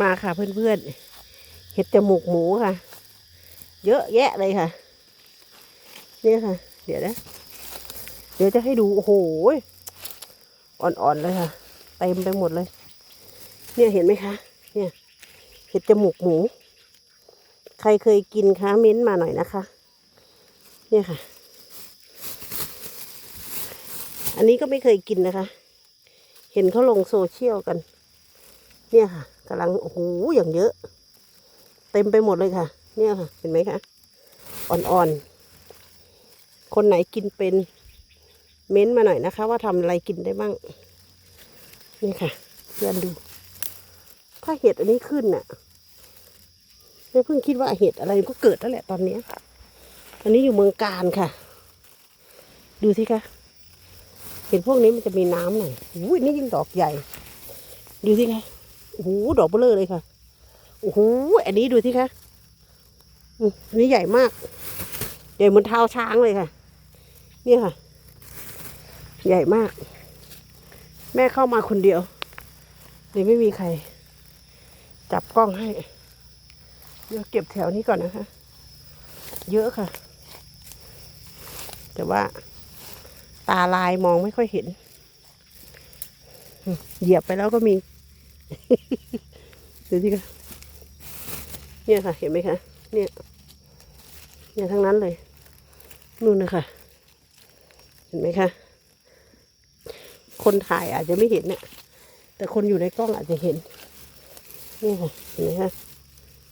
มาค่ะเพื่อนๆ เห็ดจมูกหมูค่ะ เยอะแยะเลยค่ะ เนี่ยค่ะ เดี๋ยวนะ เดี๋ยวจะให้ดูโอ้โหอ่อนๆเลยค่ะเต็มไปหมดเลย เนี่ยเห็นไหมคะ เนี่ย เห็ดจมูกหมู ใครเคยกินคะเม้นมาหน่อยนะคะ เนี่ยค่ะ อันนี้ก็ไม่เคยกินนะคะ เห็นเขาลงโซเชียลกัน เนี่ยค่ะกำลังโอ้โหอย่างเยอะ เต็มไปหมดเลยค่ะ เนี่ยค่ะ เห็นไหมคะอ่อนๆ คนไหนกินเป็น เม้นมาหน่อยนะคะ ว่าทำอะไรกินได้บ้าง นี่ค่ะเพื่อนดู ถ้าเห็ดอันนี้ขึ้นน่ะไม่เพิ่งคิดว่าเห็ดอะไรก็เกิดแล้วแหละตอนนี้อันนี้อยู่เมืองการค่ะ ดูสิคะเห็นพวกนี้มันจะมีน้ำหน่อยอุ้ยนี่ยิ่งดอกใหญ่ ดูสิคะ โอ้โหดอกเบลอเลยค่ะ โอ้โหอันนี้ดูสิคะอันนี้ใหญ่มาก ใหญ่เหมือนเท้าช้างเลยค่ะ นี่ค่ะ ใหญ่มาก แม่เข้ามาคนเดียวเลยไม่มีใคร จับกล้องให้เดี๋ยวเก็บแถวนี้ก่อนนะคะ เยอะค่ะ แต่ว่า ตาลายมองไม่ค่อยเห็น เหยียบไปแล้วก็มี ดูสิคะเนี่ยค่ะ เห็นไหมคะ เนี่ย เนี่ยทั้งนั้นเลย นู่นนะคะ เห็นไหมคะ คนถ่ายอาจจะไม่เห็นเนี่ย แต่คนอยู่ในกล้องอาจจะเห็น นี่ค่ะ เห็นไหมคะ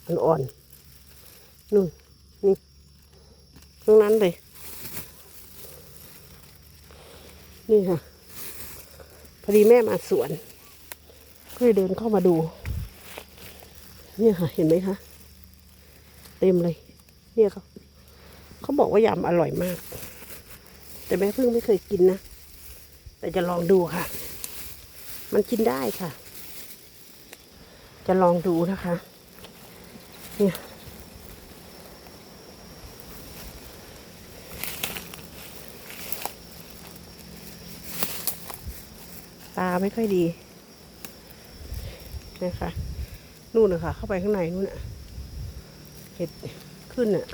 อ่อนๆนู่น นี่ ทั้งนั้นเลย นี่ค่ะ พอดีแม่มาสวน ก็เลยเดินเข้ามาดู เนี่ยค่ะ เห็นไหมคะ เต็มเลย เนี่ยเขาเขาบอกว่ายำอร่อยมาก แต่แม่เพิ่งไม่เคยกินนะ แต่จะลองดูค่ะ มันกินได้ค่ะ จะลองดูนะคะ เนี่ยตาไม่ค่อยดี นะคะนู่นนะคะเข้าไปข้างในนู่นน่ะเห็ดขึ้นน่ะ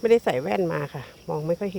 ไม่ได้ใส่แว่นมาค่ะ มองไม่ค่อยเห็น